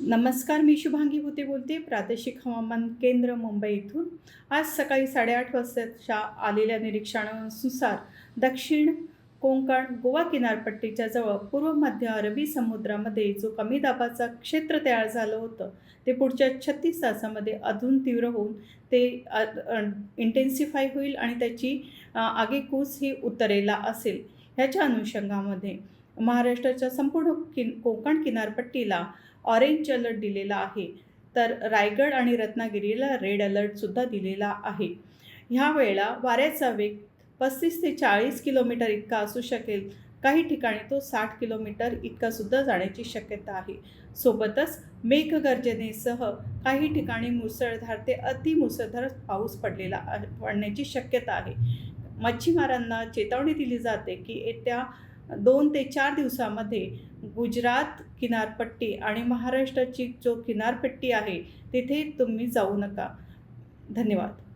नमस्कार मी शुभांगी होते बोलते प्रादेशिक हवामान केंद्र मुंबई इथून. आज सकाळी साडेआठ वाजताच्या आलेल्या निरीक्षणानुसार दक्षिण कोंकण गोवा किनारपट्टीच्या जवळ पूर्व मध्य अरबी समुद्रामध्ये जो कमी दाबाचा क्षेत्र तयार झालं होतं ते पुढच्या छत्तीस तासामध्ये अजून तीव्र होऊन ते इंटेन्सिफाय होईल आणि त्याची अ, आगेकूच ही उत्तरेला असेल. ह्याच्या अनुषंगामध्ये महाराष्ट्राच्या संपूर्ण किन कोकण किनारपट्टीला ऑरेंज अलर्ट दिलेला आहे. तर रायगड आणि रत्नागिरीला रेड अलर्टसुद्धा दिलेला आहे. ह्या वेळेला वाऱ्याचा वेग पस्तीस ते चाळीस किलोमीटर इतका असू शकेल. काही ठिकाणी तो साठ किलोमीटर इतका सुद्धा जाण्याची शक्यता आहे. सोबतच मेघगर्जनेसह काही ठिकाणी मुसळधार ते अतिमुसळधार पाऊस पडलेला पडण्याची शक्यता आहे. मच्छीमारांना चेतावणी दिली जाते की येत्या दोन ते चार दिवसामध्ये गुजरात किनारपट्टी आणि महाराष्ट्राची जो किनारपट्टी आहे तिथे तुम्ही जाऊ नका. धन्यवाद.